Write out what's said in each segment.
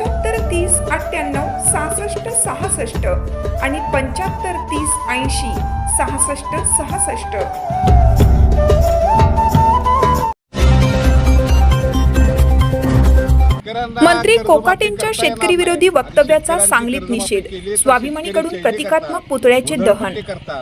पंच्याहत्तर तीस अठ्ठ्याण्णव सहासष्ट सहासष्ट आणि पंच्याहत्तर तीस ऐंशी सहासष्ट सहासष्ट. मंत्री कोकाटेंच्या शेतकरी विरोधी वक्तव्याचा सांगलीत निषेध. स्वाभिमानीकडून प्रतिकात्मक पुतळ्याचे दहन.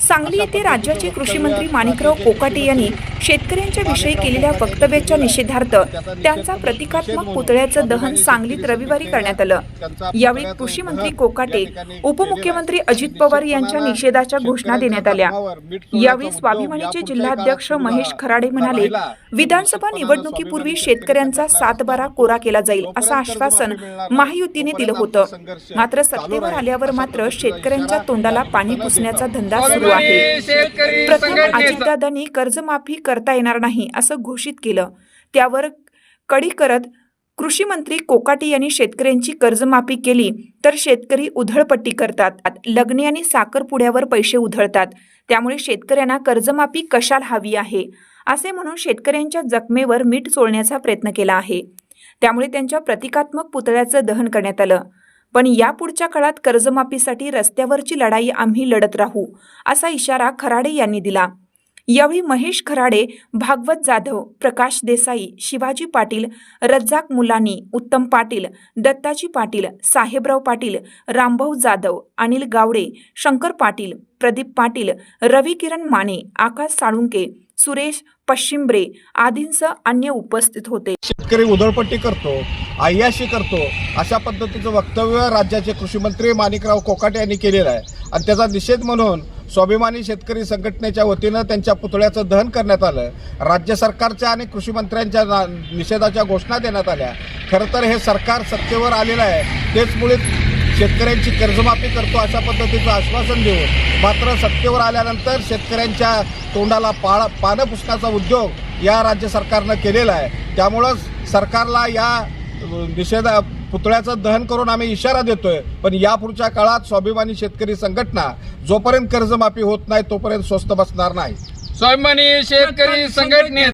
सांगली येथे राज्याचे कृषी मंत्री माणिकराव कोकाटे यांनी शेतकऱ्यांच्या विषयी केलेल्या वक्तव्याच्या निषेधार्थ त्यांचा प्रतिकात्मक पुतळ्याचं दहन सांगलीत रविवारी करण्यात आलं. यावेळी कृषी मंत्री कोकाटे उपमुख्यमंत्री अजित पवार यांच्या निषेधाच्या घोषणा देण्यात आल्या. यावेळी स्वाभिमानीचे जिल्हाध्यक्ष महेश खराडे म्हणाले विधानसभा निवडणुकीपूर्वी शेतकऱ्यांचा सातबारा कोरा केला जाईल असं आश्वासन महायुतीने दिलं होतं. मात्र सत्तेवर आल्यावर मात्र शेतकऱ्यांच्या तोंडाला पाणी पुसण्याचा धंदा सुरू आहे. प्रथम अजितदादांनी कर्जमाफी करता येणार नाही असं घोषित केलं. त्यावर कडी करत कृषी मंत्री कोकाटे यांनी शेतकऱ्यांची कर्जमाफी केली तर शेतकरी उधळपट्टी करतात. लग्ने आणि साखरपुड्यावर पैसे उधळतात. त्यामुळे शेतकऱ्यांना कर्जमाफी कशाला हवी आहे? असे म्हणून शेतकऱ्यांच्या जखमेवर मीठ चोळण्याचा प्रयत्न केला आहे. त्यामुळे त्यांच्या प्रतिकात्मक पुतळ्याचं दहन करण्यात आलं. पण यापुढच्या काळात कर्जमाफीसाठी रस्त्यावरची लढाई आम्ही लढत राहू असा इशारा खराडे यांनी दिला. यावेळी महेश खराडे भागवत जाधव प्रकाश देसाई शिवाजी पाटील रज्जाक मुलानी उत्तम पाटील दत्ताजी पाटील साहेबराव पाटील रामभाऊ जाधव अनिल गावडे शंकर पाटील प्रदीप पाटील रवी किरण माने आकाश साळुंके सुरेश पश्चिंब्रे आदींसह अन्य उपस्थित होते. शेतकरी उधळपट्टी करतो अय्याशी करतो अशा पद्धतीचं वक्तव्य राज्याचे कृषी मंत्री माणिकराव कोकाटे यांनी केलेलं आहे. आणि त्याचा निषेध म्हणून स्वाभिमानी शेतकरी संघटनेच्या वतीनं त्यांच्या पुतळ्याचं दहन करण्यात आलं. राज्य सरकारच्या आणि कृषी मंत्र्यांच्या ना- निषेधाच्या घोषणा देण्यात आल्या. खरं तर हे सरकार सत्तेवर आलेलं आहे. तेच मुळे शेतकऱ्यांची कर्जमाफी करतो अशा पद्धतीचं आश्वासन देऊन मात्र सत्तेवर आल्यानंतर शेतकऱ्यांच्या तोंडाला पाळ पानं पुसण्याचा उद्योग या राज्य सरकारनं केलेला आहे. त्यामुळं सरकारला या निषेध पुतळ्याचं दहन करून आम्ही इशारा देतोय. पण यापुढच्या काळात स्वाभिमानी शेतकरी संघटना जोपर्यंत कर्जमाफी होत नाही तोपर्यंत स्वस्त बसणार नाही. स्वाभिमानी शेतकरी संघटनेत